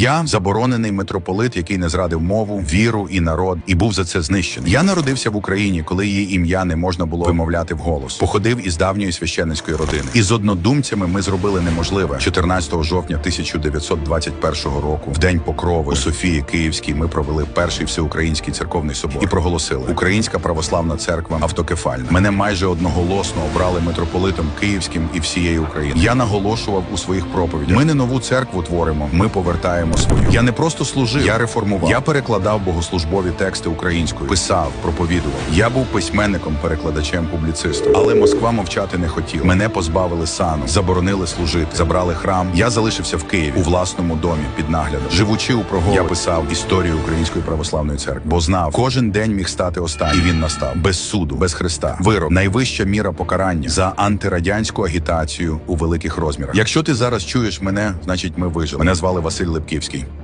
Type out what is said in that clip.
Я заборонений митрополит, який не зрадив мову, віру і народ, і був за це знищений. Я народився в Україні, коли її ім'я не можна було вимовляти вголос. Походив із давньої священницької родини. І з однодумцями ми зробили неможливе. 14 жовтня 1921 року, в день покрови у Софії Київській, ми провели перший всеукраїнський церковний собор і проголосили: Українська православна церква автокефальна. Мене майже одноголосно обрали митрополитом Київським і всієї України. Я наголошував у своїх проповідях. Ми не нову церкву творимо, ми повертаємо свою. Я не просто служив, я реформував. Я перекладав богослужбові тексти українською, писав, проповідував. Я був письменником, перекладачем, публіцистом. Але Москва мовчати не хотіла. Мене позбавили сану, заборонили служити, забрали храм. Я залишився в Києві у власному домі під наглядом. Живучи у Прогові, я писав історію української православної церкви, бо знав, кожен день міг стати останнім. І він настав без суду, без Христа. Вирок найвища міра покарання за антирадянську агітацію у великих розмірах. Якщо ти зараз чуєш мене, значить ми вижили. Мене звали Василь Scheme.